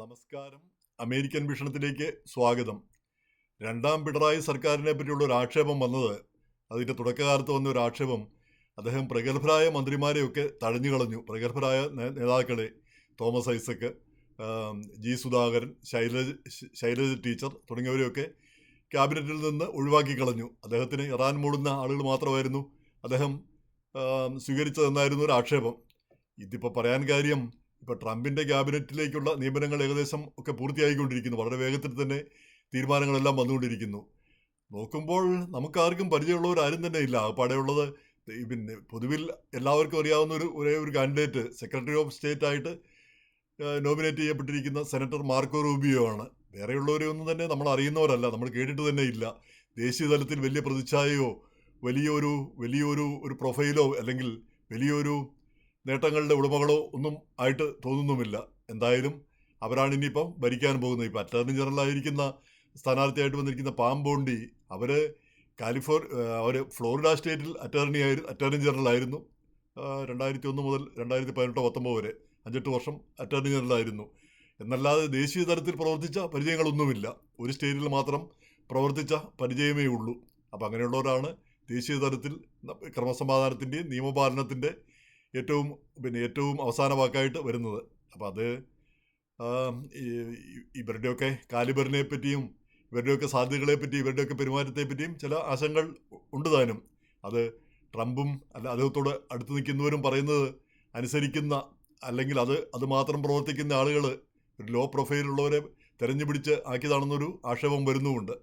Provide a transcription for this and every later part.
നമസ്കാരം. അമേരിക്കൻ ഭീഷണത്തിലേക്ക് സ്വാഗതം. രണ്ടാം പിണറായി സർക്കാരിനെ പറ്റിയുള്ള ഒരു ആക്ഷേപം വന്നത് അതിന്റെ തുടക്കകാലത്ത് വന്ന ഒരു ആക്ഷേപം. അദ്ദേഹം പ്രഗത്ഭരായ മന്ത്രിമാരെയൊക്കെ തഴഞ്ഞു കളഞ്ഞു പ്രഗത്ഭരായ നേതാക്കളെ തോമസ് ഐസക്ക് ജി സുധാകരൻ ശൈലജ ശൈലജ ടീച്ചർ തുടങ്ങിയവരെയൊക്കെ ക്യാബിനറ്റിൽ നിന്ന് ഒഴിവാക്കി കളഞ്ഞു. അദ്ദേഹത്തിന് ഇറാൻ മൂടുന്ന ആളുകൾ മാത്രമായിരുന്നു അദ്ദേഹം സ്വീകരിച്ചതെന്നായിരുന്നു ഒരു ആക്ഷേപം. ഇതിപ്പോൾ പറയാൻ കാര്യം ഇപ്പോൾ ട്രംപിന്റെ ക്യാബിനറ്റിലേക്കുള്ള നിയമനങ്ങൾ ഏകദേശം ഒക്കെ പൂർത്തിയായിക്കൊണ്ടിരിക്കുന്നു. വളരെ വേഗത്തിൽ തന്നെ തീരുമാനങ്ങളെല്ലാം വന്നുകൊണ്ടിരിക്കുന്നു. നോക്കുമ്പോൾ നമുക്കാർക്കും പരിചയമുള്ളവരാരും തന്നെ ഇല്ല. ആകപ്പാടെയുള്ളത് ഈ പിന്നെ പൊതുവിൽ എല്ലാവർക്കും അറിയാവുന്ന ഒരു ഒരേ ഒരു കാൻഡിഡേറ്റ് സെക്രട്ടറി ഓഫ് സ്റ്റേറ്റ് ആയിട്ട് നോമിനേറ്റ് ചെയ്യപ്പെട്ടിരിക്കുന്ന സെനറ്റർ മാർക്കോ റൂബിയോ ആണ്. വേറെയുള്ളവരെയൊന്നും തന്നെ നമ്മൾ അറിയുന്നവരല്ല. നമ്മൾ കേട്ടിട്ട് തന്നെ ഇല്ല. ദേശീയ തലത്തിൽ വലിയ പ്രതിച്ഛായയോ വലിയൊരു വലിയൊരു ഒരു പ്രൊഫൈലോ അല്ലെങ്കിൽ വലിയൊരു നേട്ടങ്ങളുടെ ഉടമകളോ ഒന്നും ആയിട്ട് തോന്നുന്നുമില്ല. എന്തായാലും അവരാണ് ഇനിയിപ്പം ഭരിക്കാൻ പോകുന്നത്. ഇപ്പം അറ്റോർണി ജനറലായിരിക്കുന്ന സ്ഥാനാർത്ഥിയായിട്ട് വന്നിരിക്കുന്ന പാമ്പോണ്ടി അവർ കാലിഫോർ അവർ ഫ്ലോറിഡ സ്റ്റേറ്റിൽ അറ്റോർണി ആയി അറ്റോർണി ജനറൽ ആയിരുന്നു. രണ്ടായിരത്തി ഒന്ന് മുതൽ രണ്ടായിരത്തി പതിനെട്ടോ പത്തൊമ്പത് വരെ അഞ്ചെട്ട് വർഷം അറ്റോർണി ജനറൽ ആയിരുന്നു. എന്നല്ലാതെ ദേശീയ തലത്തിൽ പ്രവർത്തിച്ച പരിചയങ്ങളൊന്നുമില്ല. ഒരു സ്റ്റേറ്റിൽ മാത്രം പ്രവർത്തിച്ച പരിചയമേ ഉള്ളൂ. അപ്പം അങ്ങനെയുള്ളവരാണ് ദേശീയ തലത്തിൽ ക്രമസമാധാനത്തിന്റെയും നിയമപാലനത്തിന്റെ ഏറ്റവും പിന്നെ ഏറ്റവും അവസാന വാക്കായിട്ട് വരുന്നത്. അപ്പോൾ അത് ഇവരുടെയൊക്കെ കാലിബറിനെ പറ്റിയും ഇവരുടെയൊക്കെ സാധ്യതകളെ പറ്റി ഇവരുടെയൊക്കെ പെരുമാറ്റത്തെ പറ്റിയും ചില ആശങ്കകൾ ഉണ്ട് താനും. അത് ട്രംപും അല്ല അദ്ദേഹത്തോട് അടുത്ത് നിൽക്കുന്നവരും പറയുന്നത് അനുസരിക്കുന്ന അല്ലെങ്കിൽ അത് അത് മാത്രം പ്രവർത്തിക്കുന്ന ആളുകൾ ഒരു ലോ പ്രൊഫൈലുള്ളവരെ തെരഞ്ഞു പിടിച്ച് ആക്കിയതാണെന്നൊരു ആക്ഷേപം വരുന്നുമുണ്ട്.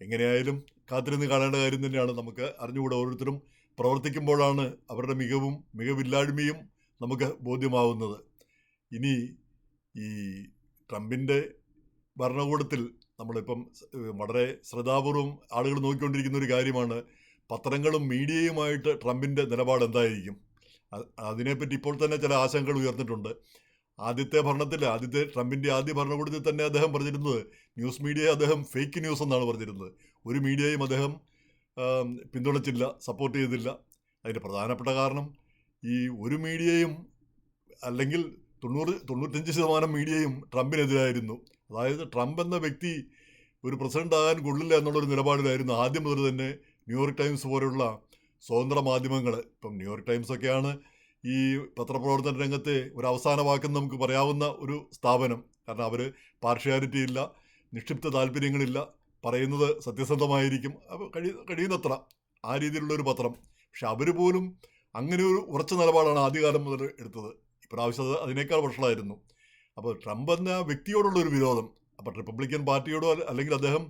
എങ്ങനെയായാലും കാത്തിരുന്ന് കാണേണ്ട കാര്യം തന്നെയാണ് നമുക്ക് അറിഞ്ഞുകൂടെ ഓരോരുത്തരും പ്രവർത്തിക്കുമ്പോഴാണ് അവരുടെ മികവും മികവില്ലായ്മയും നമുക്ക് ബോധ്യമാവുന്നത്. ഇനി ഈ ട്രംപിന്റെ ഭരണകൂടത്തിൽ നമ്മളിപ്പം വളരെ ശ്രദ്ധാപൂർവം ആളുകൾ നോക്കിക്കൊണ്ടിരിക്കുന്ന ഒരു കാര്യമാണ്. പത്രങ്ങളും മീഡിയയുമായിട്ട് ട്രംപിന്റെ നിലപാട് എന്തായിരിക്കും? അതിനെപ്പറ്റി ഇപ്പോൾ തന്നെ ചില ആശങ്കകൾ ഉയർന്നിട്ടുണ്ട്. ആദ്യത്തെ ഭരണത്തിൽ ആദ്യത്തെ ട്രംപിന്റെ ആദ്യ ഭരണകൂടത്തിൽ തന്നെ അദ്ദേഹം പറഞ്ഞിരുന്നത് ന്യൂസ് മീഡിയയെ അദ്ദേഹം ഫേക്ക് ന്യൂസ് എന്നാണ് പറഞ്ഞിരുന്നത്. ഒരു മീഡിയയും അദ്ദേഹം പിന്തുണച്ചില്ല സപ്പോർട്ട് ചെയ്തില്ല. അതിന്റെ പ്രധാനപ്പെട്ട കാരണം ഈ ഒരു മീഡിയയും അല്ലെങ്കിൽ തൊണ്ണൂറ് തൊണ്ണൂറ്റഞ്ച് ശതമാനം മീഡിയയും ട്രംപിനെതിരായിരുന്നു. അതായത് ട്രംപ് എന്ന വ്യക്തി ഒരു പ്രസിഡന്റ് ആകാൻ കൊള്ളില്ല എന്നുള്ളൊരു നിലപാടിലായിരുന്നു ആദ്യം മുതൽ തന്നെ ന്യൂയോർക്ക് ടൈംസ് പോലുള്ള സ്വതന്ത്ര മാധ്യമങ്ങൾ. ഇപ്പം ന്യൂയോർക്ക് ടൈംസ് ഒക്കെയാണ് ഈ പത്രപ്രവർത്തന രംഗത്തെ ഒരു അവസാന വാക്കെന്ന് നമുക്ക് പറയാവുന്ന ഒരു സ്ഥാപനം. കാരണം അവർ പാർഷ്യാലിറ്റി ഇല്ല നിക്ഷിപ്ത താല്പര്യങ്ങളില്ല പറയുന്നത് സത്യസന്ധമായിരിക്കും. കഴി കഴിയുന്നത്ര ആ രീതിയിലുള്ള ഒരു പത്രം. പക്ഷെ അവർ പോലും അങ്ങനെ ഒരു ഉറച്ച നിലപാടാണ് ആദ്യകാലം മുതൽ എടുത്തത്. ഇപ്രാവശ്യം അത് അതിനേക്കാൾ വഷളായിരുന്നു. അപ്പോൾ ട്രംപ് എന്ന വ്യക്തിയോടുള്ള ഒരു വിരോധം അപ്പോൾ റിപ്പബ്ലിക്കൻ പാർട്ടിയോടോ അല്ലെങ്കിൽ അദ്ദേഹം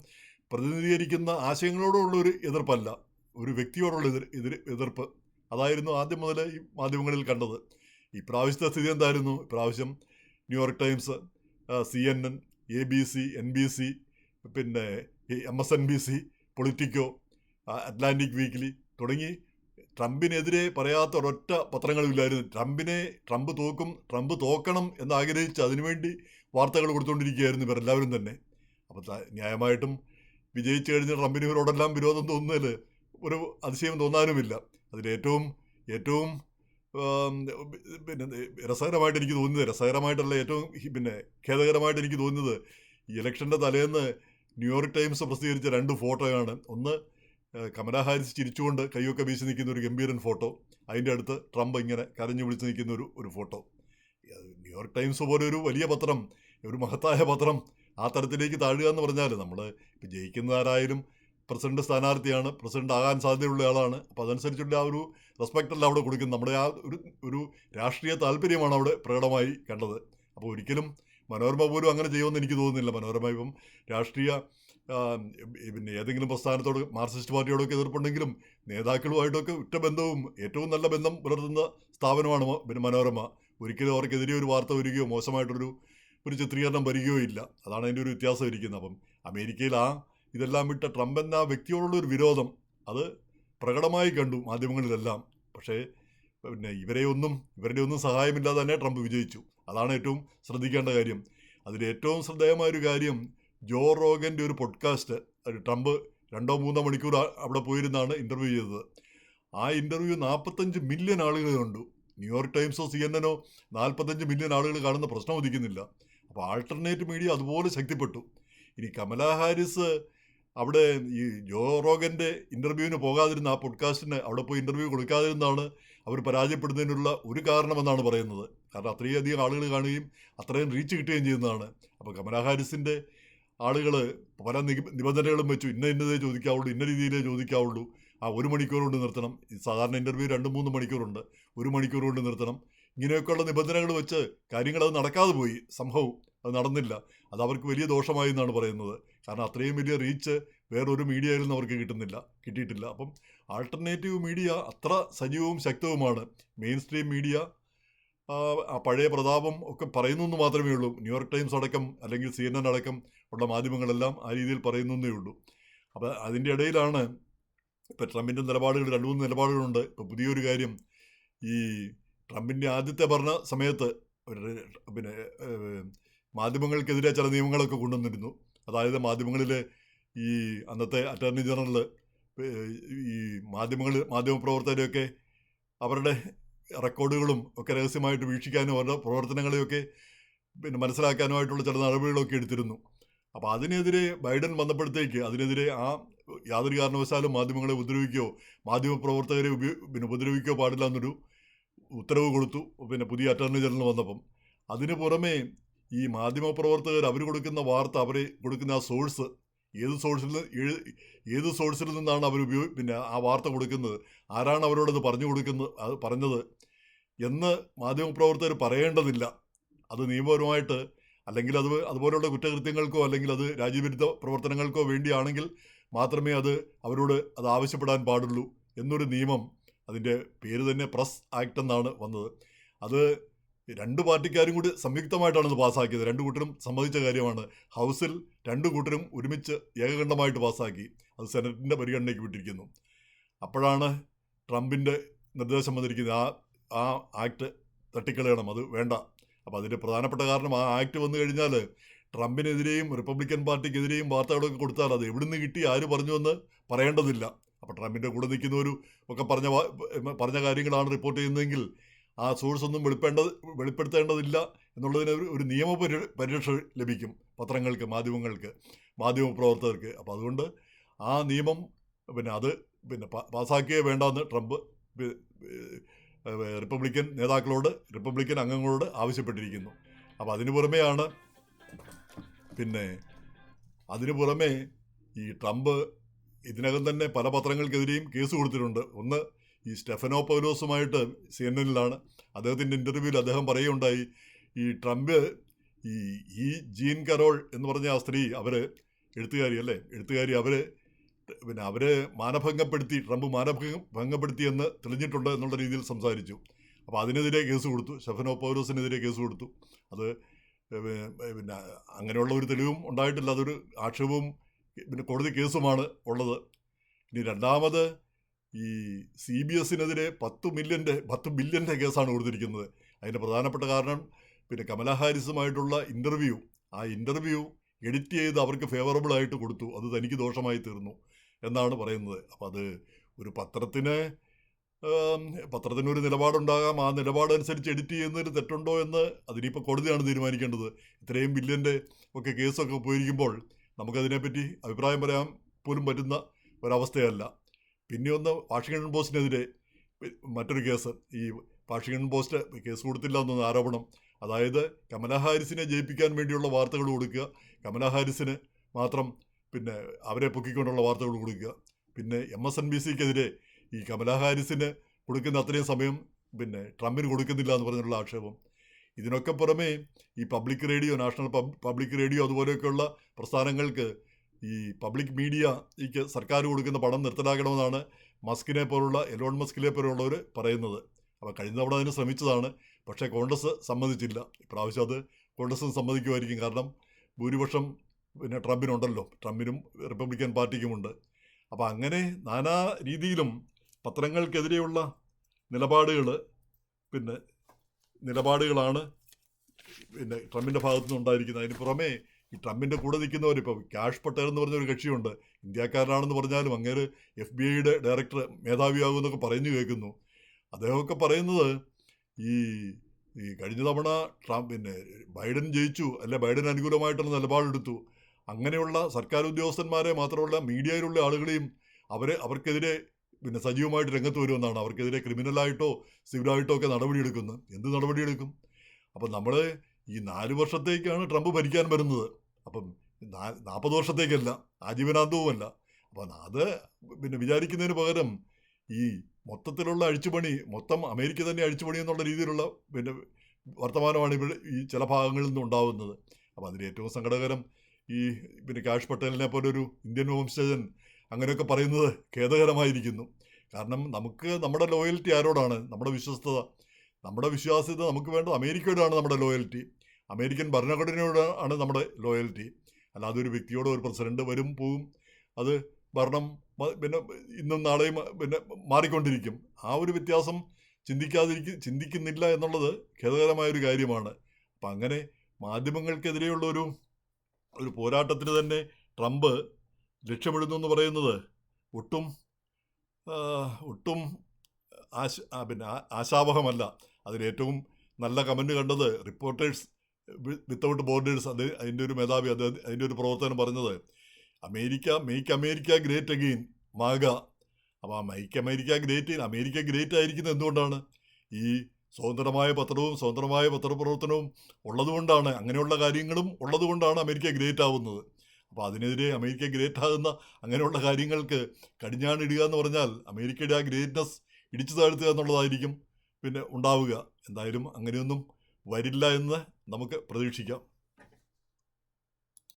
പ്രതിനിധീകരിക്കുന്ന ആശയങ്ങളോടുള്ള ഒരു എതിർപ്പല്ല. ഒരു വ്യക്തിയോടുള്ള എതിർ എതിർ എതിർപ്പ്. അതായിരുന്നു ആദ്യം മുതൽ ഈ മാധ്യമങ്ങളിൽ കണ്ടത്. ഇപ്രാവശ്യത്തെ സ്ഥിതി എന്തായിരുന്നു? ഇപ്രാവശ്യം New York Times C N N A B C N B C പിന്നെ M S N B C Politico Atlantic weekly തുടങ്ങി ട്രംപിനെതിരെ പറയാത്ത ഒരൊറ്റ പത്രങ്ങളുമില്ലായിരുന്നു ട്രംപിനെ ട്രംപ് തോക്കും ട്രംപ് തോക്കണം എന്നാഗ്രഹിച്ച് അതിനുവേണ്ടി വാർത്തകൾ കൊടുത്തുകൊണ്ടിരിക്കുകയായിരുന്നു ഇവരെല്ലാവരും തന്നെ. അപ്പോൾ ന്യായമായിട്ടും വിജയിച്ചു കഴിഞ്ഞ ട്രംപിന് ഇവരോടെല്ലാം വിരോധം തോന്നുന്നതിൽ ഒരു അതിശയം തോന്നാനുമില്ല. അതിലേറ്റവും ഏറ്റവും പിന്നെ രസകരമായിട്ട് എനിക്ക് തോന്നുന്നത് രസകരമായിട്ടല്ല ഏറ്റവും പിന്നെ ഖേദകരമായിട്ട് എനിക്ക് തോന്നുന്നത് ഈ ഇലക്ഷന്റെ തലേന്ന് ന്യൂയോർക്ക് ടൈംസ് പ്രസിദ്ധീകരിച്ച രണ്ട് ഫോട്ടോയാണ്. ഒന്ന് കമലാ ഹാരിസ് ചിരിച്ചുകൊണ്ട് കൈയൊക്കെ വീശി നിൽക്കുന്ന ഒരു ഗംഭീരൻ ഫോട്ടോ. അതിന്റെ അടുത്ത് ട്രംപ് ഇങ്ങനെ കരഞ്ഞു വിളിച്ച് നിൽക്കുന്ന ഒരു ഒരു ഫോട്ടോ. ന്യൂയോർക്ക് ടൈംസ് പോലൊരു വലിയ പത്രം ഒരു മഹത്തായ പത്രം ആ തരത്തിലേക്ക് താഴുക എന്ന് പറഞ്ഞാൽ നമ്മൾ ഇപ്പം ജയിക്കുന്നവരായാലും പ്രസിഡന്റ് സ്ഥാനാർത്ഥിയാണ് പ്രസിഡന്റ് ആകാൻ സാധ്യതയുള്ള ആളാണ്. അപ്പോൾ അതനുസരിച്ചുള്ള ആ ഒരു റെസ്പെക്റ്റ് അല്ല അവിടെ കൊടുക്കുന്നത്. നമ്മുടെ ആ ഒരു ഒരു രാഷ്ട്രീയ താല്പര്യമാണ് അവിടെ പ്രകടമായി കണ്ടത്. അപ്പോൾ ഒരിക്കലും മനോരമ പോലും അങ്ങനെ ചെയ്യുമെന്ന് എനിക്ക് തോന്നുന്നില്ല. മനോരമ ഇപ്പം രാഷ്ട്രീയ പിന്നെ ഏതെങ്കിലും പ്രസ്ഥാനത്തോട് മാർക്സിസ്റ്റ് പാർട്ടിയോടൊക്കെ എതിർപ്പുണ്ടെങ്കിലും നേതാക്കളുമായിട്ടൊക്കെ ഉറ്റ ബന്ധവും ഏറ്റവും നല്ല ബന്ധം പുലർത്തുന്ന സ്ഥാപനമാണ് പിന്നെ മനോരമ. ഒരിക്കലും അവർക്കെതിരെ ഒരു വാർത്ത വരികയോ മോശമായിട്ടൊരു ഒരു ചിത്രീകരണം വരികയോ ഇല്ല. അതാണ് അതിന്റെ ഒരു വ്യത്യാസം ഇരിക്കുന്നത്. അപ്പം അമേരിക്കയിൽ ആ ഇതെല്ലാം വിട്ട ട്രംപ് എന്ന വ്യക്തിയോടുള്ള ഒരു വിരോധം അത് പ്രകടമായി കണ്ടു മാധ്യമങ്ങളിലെല്ലാം. പക്ഷേ പിന്നെ ഇവരെയൊന്നും ഇവരുടെ ഒന്നും സഹായമില്ലാതെ തന്നെ ട്രംപ് വിജയിച്ചു. അതാണ് ഏറ്റവും ശ്രദ്ധിക്കേണ്ട കാര്യം. അതിൽ ഏറ്റവും ശ്രദ്ധേയമായ ഒരു കാര്യം ജോ റോഗന്റെ ഒരു പോഡ്കാസ്റ്റ് ട്രംപ് രണ്ടോ മൂന്നോ മണിക്കൂർ അവിടെ പോയിരുന്നാണ് ഇന്റർവ്യൂ ചെയ്തത്. ആ ഇന്റർവ്യൂ നാൽപ്പത്തഞ്ച് മില്യൺ ആളുകൾ കണ്ടു. ന്യൂയോർക്ക് ടൈംസോ സി എൻ എനോ നാൽപ്പത്തഞ്ച് മില്യൺ ആളുകൾ കാണുന്ന പ്രശ്നം ഉദിക്കുന്നില്ല. അപ്പോൾ ആൾട്ടർനേറ്റ് മീഡിയ അതുപോലെ ശക്തിപ്പെട്ടു. ഇനി കമലാ ഹാരിസ് അവിടെ ഈ ജോ റോഗന്റെ ഇന്റർവ്യൂവിന് പോകാതിരുന്ന ആ പോഡ്കാസ്റ്റിന് അവിടെ പോയി ഇന്റർവ്യൂ കൊടുക്കാതിരുന്നാണ് അവർ പരാജയപ്പെടുന്നതിനുള്ള ഒരു കാരണമെന്നാണ് പറയുന്നത്. കാരണം അത്രയധികം ആളുകൾ കാണുകയും അത്രയും റീച്ച് കിട്ടുകയും ചെയ്യുന്നതാണ്. അപ്പോൾ കമലാ ഹാരിസിന്റെ ആളുകൾ പല നിബന്ധനകളും വെച്ചു. ഇന്ന ഇന്നതേ ചോദിക്കാവുള്ളൂ ഇന്ന രീതിയിലേ ചോദിക്കാവുള്ളൂ. ആ ഒരു മണിക്കൂർ കൊണ്ട് നിർത്തണം. സാധാരണ ഇന്റർവ്യൂ രണ്ട് മൂന്ന് മണിക്കൂറുണ്ട്. ഒരു മണിക്കൂർ കൊണ്ട് നിർത്തണം. ഇങ്ങനെയൊക്കെയുള്ള നിബന്ധനകൾ വെച്ച് കാര്യങ്ങൾ അത് നടക്കാതെ പോയി. സംഭവം അത് നടന്നില്ല. അത് അവർക്ക് വലിയ ദോഷമായി എന്നാണ് പറയുന്നത്. കാരണം അത്രയും വലിയ റീച്ച് വേറൊരു മീഡിയയിൽ നിന്ന് അവർക്ക് കിട്ടുന്നില്ല കിട്ടിയിട്ടില്ല. അപ്പം ആൾട്ടർനേറ്റീവ് മീഡിയ അത്ര സജീവവും ശക്തവുമാണ്. മെയിൻ സ്ട്രീം മീഡിയ ആ, പഴയ പ്രതാപം ഒക്കെ പറയുന്നു എന്ന് മാത്രമേ ഉള്ളൂ. ന്യൂയോർക്ക് ടൈംസ് അടക്കം അല്ലെങ്കിൽ സി എൻ എൻ അടക്കം ഉള്ള മാധ്യമങ്ങളെല്ലാം ആ രീതിയിൽ പറയുന്നേ ഉള്ളൂ. അപ്പോൾ അതിന്റെ ഇടയിലാണ് ഇപ്പോൾ ട്രംപിന്റെ നിലപാടുകൾ രണ്ട് മൂന്ന് നിലപാടുകളുണ്ട്. ഇപ്പോൾ പുതിയൊരു കാര്യം ഈ ട്രംപിന്റെ ആദ്യത്തെ ഭരണ സമയത്ത് പിന്നെ മാധ്യമങ്ങൾക്കെതിരെ ചില നിയമങ്ങളൊക്കെ കൊണ്ടുവന്നിരുന്നു. അതായത് മാധ്യമങ്ങളിൽ ഈ അന്നത്തെ അറ്റോർണി ജനറൽ ഈ മാധ്യമങ്ങൾ മാധ്യമപ്രവർത്തകരെയൊക്കെ അവരുടെ റെക്കോർഡുകളും ഒക്കെ രഹസ്യമായിട്ട് വീക്ഷിക്കാനും അവരുടെ പ്രവർത്തനങ്ങളെയൊക്കെ പിന്നെ മനസ്സിലാക്കാനുമായിട്ടുള്ള ചില നടപടികളൊക്കെ എടുത്തിരുന്നു. അപ്പോൾ അതിനെതിരെ ബൈഡൻ വന്നപ്പോഴത്തേക്ക് അതിനെതിരെ ആ യാതൊരു കാരണവശാലും മാധ്യമങ്ങളെ ഉപദ്രവിക്കുകയോ മാധ്യമപ്രവർത്തകരെ ഉപയോ പിന്നെ ഉപദ്രവിക്കുകയോ പാടില്ല എന്നൊരു ഉത്തരവ് കൊടുത്തു. പിന്നെ പുതിയ അറ്റോർണി ജനറൽ വന്നപ്പം. അതിന് പുറമെ ഈ മാധ്യമപ്രവർത്തകർ അവർ കൊടുക്കുന്ന വാർത്ത അവർ കൊടുക്കുന്ന ആ സോഴ്സ് ഏത് സോഴ്സിൽ നിന്ന് ഏത് സോഴ്സിൽ നിന്നാണ് അവർ ഉപയോഗി പിന്നെ ആ വാർത്ത കൊടുക്കുന്നത്? ആരാണ് അവരോടത് പറഞ്ഞു കൊടുക്കുന്നത് അത് പറഞ്ഞത്? എന്ന് മാധ്യമപ്രവർത്തകർ പറയേണ്ടതില്ല. അത് നിയമപരമായിട്ട് അല്ലെങ്കിൽ അത് അതുപോലെയുള്ള കുറ്റകൃത്യങ്ങൾക്കോ അല്ലെങ്കിൽ അത് രാജ്യവിരുദ്ധ പ്രവർത്തനങ്ങൾക്കോ വേണ്ടിയാണെങ്കിൽ മാത്രമേ അത് അവരോട് അത് ആവശ്യപ്പെടാൻ പാടുള്ളൂ. എന്നൊരു നിയമം അതിന്റെ പേര് തന്നെ പ്രസ് ആക്ട് എന്നാണ് വന്നത്. അത് രണ്ട് പാർട്ടിക്കാരും കൂടി സംയുക്തമായിട്ടാണ് ഇത് പാസ്സാക്കിയത്. രണ്ട് കൂട്ടരും സമ്മതിച്ച കാര്യമാണ്. ഹൗസിൽ രണ്ട് കൂട്ടരും ഒരുമിച്ച് ഏകകണ്ഠമായിട്ട് പാസ്സാക്കി. അത് സെനറ്റിന്റെ പരിഗണനയ്ക്ക് വിട്ടിരിക്കുന്നു. അപ്പോഴാണ് ട്രംപിന്റെ നിർദ്ദേശം വന്നിരിക്കുന്നത്. ആ ആ ആക്ട് തട്ടിക്കളയണം. അത് വേണ്ട. അപ്പോൾ അതിന്റെ പ്രധാനപ്പെട്ട കാരണം ആ ആക്ട് വന്നു കഴിഞ്ഞാൽ ട്രംപിനെതിരെയും റിപ്പബ്ലിക്കൻ പാർട്ടിക്കെതിരെയും വാർത്തകളൊക്കെ കൊടുത്താൽ അത് എവിടുന്ന് കിട്ടി ആര് പറഞ്ഞു എന്ന് പറയേണ്ടതില്ല. അപ്പോൾ ട്രംപിന്റെ കൂടെ നിൽക്കുന്നവരും ഒക്കെ പറഞ്ഞ പറഞ്ഞ കാര്യങ്ങളാണ് റിപ്പോർട്ട് ചെയ്യുന്നതെങ്കിൽ ആ സോഴ്സ് ഒന്നും വെളിപ്പെടേണ്ടത് വെളിപ്പെടുത്തേണ്ടതില്ല എന്നുള്ളതിന് ഒരു നിയമ പരി- പരിരക്ഷ ലഭിക്കും പത്രങ്ങൾക്ക് മാധ്യമങ്ങൾക്ക് മാധ്യമ പ്രവർത്തകർക്ക്. അപ്പോൾ അതുകൊണ്ട് ആ നിയമം പിന്നെ അത് പിന്നെ പാസ്സാക്കിയേ വേണ്ടെന്ന് ട്രംപ് റിപ്പബ്ലിക്കൻ നേതാക്കളോട് റിപ്പബ്ലിക്കൻ അംഗങ്ങളോട് ആവശ്യപ്പെട്ടിരിക്കുന്നു. അപ്പോൾ അതിനു പുറമെയാണ് പിന്നെ അതിനു പുറമേ ഈ ട്രംപ് ഇതിനകം തന്നെ പല പത്രങ്ങൾക്കെതിരെയും കേസ് കൊടുത്തിട്ടുണ്ട്. ഒന്ന് ഈ സ്റ്റെഫനോ പൗലോസുമായിട്ട് സി എൻ എന്നിലാണ് അദ്ദേഹത്തിന്റെ ഇന്റർവ്യൂവിൽ അദ്ദേഹം പറയുകയുണ്ടായി ഈ ട്രംപ് ഈ ഈ ജീൻ കരോൾ എന്ന് പറഞ്ഞ ആ സ്ത്രീ അവർ എഴുത്തുകാരി അല്ലേ? എഴുത്തുകാരി അവർ പിന്നെ അവർ മാനഭംഗപ്പെടുത്തി ട്രംപ് മാനഭംഗം ഭംഗപ്പെടുത്തിയെന്ന് തെളിഞ്ഞിട്ടുണ്ട് എന്നുള്ള രീതിയിൽ സംസാരിച്ചു. അപ്പോൾ അതിനെതിരെ കേസ് കൊടുത്തു. ഷെഫനോ പൗലോസിനെതിരെ കേസ് കൊടുത്തു. അത് പിന്നെ അങ്ങനെയുള്ള ഒരു തെളിവും ഉണ്ടായിട്ടില്ല. അതൊരു ആക്ഷേപവും പിന്നെ കോടതി കേസുമാണ് ഉള്ളത്. ഇനി രണ്ടാമത് ഈ സി ബി എസിനെതിരെ പത്ത് മില്യന്റെ പത്ത് ബില്യന്റെ കേസാണ് കൊടുത്തിരിക്കുന്നത്. അതിന്റെ പ്രധാനപ്പെട്ട കാരണം പിന്നെ കമലാ ഹാരിസുമായിട്ടുള്ള ഇന്റർവ്യൂ. ആ ഇന്റർവ്യൂ എഡിറ്റ് ചെയ്ത് അവർക്ക് ഫേവറബിളായിട്ട് കൊടുത്തു. അത് തനിക്ക് ദോഷമായി തീർന്നു എന്നാണ് പറയുന്നത്. അപ്പോൾ അത് ഒരു പത്രത്തിന് പത്രത്തിനൊരു നിലപാടുണ്ടാകാം. ആ നിലപാടനുസരിച്ച് എഡിറ്റ് ചെയ്യുന്നതിൽ തെറ്റുണ്ടോ എന്ന് അതിനിപ്പോൾ കോടതിയാണ് തീരുമാനിക്കേണ്ടത്. ഇത്രയും ബില്യന്റെ ഒക്കെ കേസൊക്കെ പോയിരിക്കുമ്പോൾ നമുക്കതിനെപ്പറ്റി അഭിപ്രായം പറയാൻ പോലും പറ്റുന്ന ഒരവസ്ഥയല്ല. പിന്നെ ഒന്ന് വാഷിങ്ടൺ പോസ്റ്റിനെതിരെ മറ്റൊരു കേസ്. ഈ വാഷിങ്ടൺ പോസ്റ്റ് കേസ് കൊടുത്തില്ല എന്നൊന്ന് ആരോപണം. അതായത് കമലാ ഹാരിസിനെ ജയിപ്പിക്കാൻ വേണ്ടിയുള്ള വാർത്തകൾ കൊടുക്കുക. കമലാ ഹാരിസിന് മാത്രം പിന്നെ അവരെ പൊക്കിക്കൊണ്ടുള്ള വാർത്തകൾ കൊടുക്കുക. പിന്നെ എം എസ് എൻ ബി സിക്കെതിരെ ഈ കമലാ ഹാരിസിന് കൊടുക്കുന്ന അത്രയും സമയം പിന്നെ ട്രംപിന് കൊടുക്കുന്നില്ല എന്ന് പറഞ്ഞുള്ള ആക്ഷേപം. ഇതിനൊക്കെ പുറമേ ഈ public radio national public radio അതുപോലെയൊക്കെയുള്ള പ്രസ്ഥാനങ്ങൾക്ക് ഈ പബ്ലിക് മീഡിയയ്ക്ക് സർക്കാർ കൊടുക്കുന്ന പണം നിർത്തലാക്കണമെന്നാണ് മസ്കിനെ പോലുള്ള എലോൺ മസ്കിനെ പോലുള്ളവർ പറയുന്നത്. അപ്പോൾ കഴിഞ്ഞ തവണ അതിന് ശ്രമിച്ചതാണ്. പക്ഷേ കോൺഗ്രസ് സമ്മതിച്ചില്ല. ഇപ്രാവശ്യം അത് കോൺഗ്രസും സമ്മതിക്കുമായിരിക്കും. കാരണം ഭൂരിപക്ഷം പിന്നെ ട്രംപിനുണ്ടല്ലോ. ട്രംപിനും റിപ്പബ്ലിക്കൻ പാർട്ടിക്കുമുണ്ട്. അപ്പോൾ അങ്ങനെ നാനാ രീതിയിലും പത്രങ്ങൾക്കെതിരെയുള്ള നിലപാടുകൾ പിന്നെ നിലപാടുകളാണ് പിന്നെ ട്രംപിന്റെ ഭാഗത്തുനിന്ന് ഉണ്ടായിരിക്കുന്നത് അതിന് പുറമേ ഈ ട്രംപിന്റെ കൂടെ നിൽക്കുന്നവർ ഇപ്പം കാഷ് പട്ടേൽ എന്ന് പറഞ്ഞൊരു കക്ഷിയുണ്ട്. ഇന്ത്യക്കാരനാണെന്ന് പറഞ്ഞാലും അങ്ങേര് എഫ് ബി ഐയുടെ ഡയറക്ടർ മേധാവിയാകും എന്നൊക്കെ പറഞ്ഞു കേൾക്കുന്നു. അദ്ദേഹമൊക്കെ പറയുന്നത് ഈ ഈ കഴിഞ്ഞ തവണ ട്രംപ് പിന്നെ ബൈഡൻ ജയിച്ചു അല്ലെ ബൈഡൻ അനുകൂലമായിട്ടുള്ള നിലപാടെടുത്തു. അങ്ങനെയുള്ള സർക്കാർ ഉദ്യോഗസ്ഥന്മാരെ മാത്രമല്ല മീഡിയയിലുള്ള ആളുകളെയും അവരെ അവർക്കെതിരെ പിന്നെ സജീവമായിട്ട് രംഗത്ത് വരുമെന്നാണ്. അവർക്കെതിരെ ക്രിമിനലായിട്ടോ സിവിലായിട്ടോ ഒക്കെ നടപടിയെടുക്കുന്നത് എന്ത് നടപടിയെടുക്കും? അപ്പം നമ്മൾ ഈ നാല് വർഷത്തേക്കാണ് ട്രംപ് ഭരിക്കാൻ വരുന്നത്. അപ്പം നാൽപ്പത് വർഷത്തേക്കല്ല ആജീവനാന്തവുമല്ല. അപ്പം അത് പിന്നെ വിചാരിക്കുന്നതിന് പകരം ഈ മൊത്തത്തിലുള്ള അഴിച്ചുപണി മൊത്തം അമേരിക്ക തന്നെ അഴിച്ചുപണി എന്നുള്ള രീതിയിലുള്ള പിന്നെ വർത്തമാനമാണ് ഇവിടെ ഈ ചില ഭാഗങ്ങളിൽ നിന്ന് ഉണ്ടാകുന്നത് അപ്പോൾ അതിൽ ഏറ്റവും സങ്കടകരം ഈ പിന്നെ കാഷ് പട്ടേലിനെ പോലെ ഒരു ഇന്ത്യൻ വംശജൻ അങ്ങനെയൊക്കെ പറയുന്നത് ഖേദകരമായിരിക്കുന്നു. കാരണം നമുക്ക് നമ്മുടെ ലോയൽറ്റി ആരോടാണ്? നമ്മുടെ വിശ്വസ്തത. നമ്മുടെ വിശ്വാസ്യത നമുക്ക് വേണ്ടത് അമേരിക്കയോടാണ് നമ്മുടെ ലോയൽറ്റി അമേരിക്കൻ ഭരണഘടനയോട് ആണ് നമ്മുടെ ലോയൽറ്റി അല്ലാതെ ഒരു വ്യക്തിയോട് ഒരു പ്രസിഡന്റ് വരും പോവും. അത് ഭരണം പിന്നെ ഇന്നും നാളെയും പിന്നെ മാറിക്കൊണ്ടിരിക്കും. ആ ഒരു വ്യത്യാസം ചിന്തിക്കാതിരിക്കും ചിന്തിക്കുന്നില്ല എന്നുള്ളത് ഖേദകരമായൊരു കാര്യമാണ്. അപ്പം അങ്ങനെ മാധ്യമങ്ങൾക്കെതിരെയുള്ള ഒരു ഒരു പോരാട്ടത്തിന് തന്നെ ട്രംപ് ലക്ഷ്യമിടുന്നു എന്ന് പറയുന്നത് ഒട്ടും ഒട്ടും ആശ പിന്നെ ആശാവഹമല്ല. അതിലേറ്റവും നല്ല കമന്റ് കണ്ടത് റിപ്പോർട്ടേഴ്സ് വിത്തൗട്ട് ബോർഡേഴ്സ് അത് അതിന്റെ ഒരു മേധാവി അത് അതിന്റെ ഒരു പ്രവർത്തനം പറഞ്ഞത് America make America great again MAGA. അപ്പോൾ ആ make America great America great ആയിരിക്കുന്നത് എന്തുകൊണ്ടാണ്? ഈ സ്വതന്ത്രമായ പത്രവും സ്വതന്ത്രമായ പത്രപ്രവർത്തനവും ഉള്ളതുകൊണ്ടാണ് അങ്ങനെയുള്ള കാര്യങ്ങളും ഉള്ളതുകൊണ്ടാണ് അമേരിക്ക ഗ്രേറ്റ് ആവുന്നത്. അപ്പോൾ അതിനെതിരെ അമേരിക്ക ഗ്രേറ്റ് ആകുന്ന അങ്ങനെയുള്ള കാര്യങ്ങൾക്ക് കടിഞ്ഞാണിടുക എന്ന് പറഞ്ഞാൽ അമേരിക്കയുടെ ആ ഗ്രേറ്റ്നസ് ഇടിച്ചു താഴ്ത്തുക എന്നുള്ളതായിരിക്കും പിന്നെ ഉണ്ടാവുക. എന്തായാലും അങ്ങനെയൊന്നും വരില്ല എന്ന് നമുക്ക് പ്രതീക്ഷിക്കാം.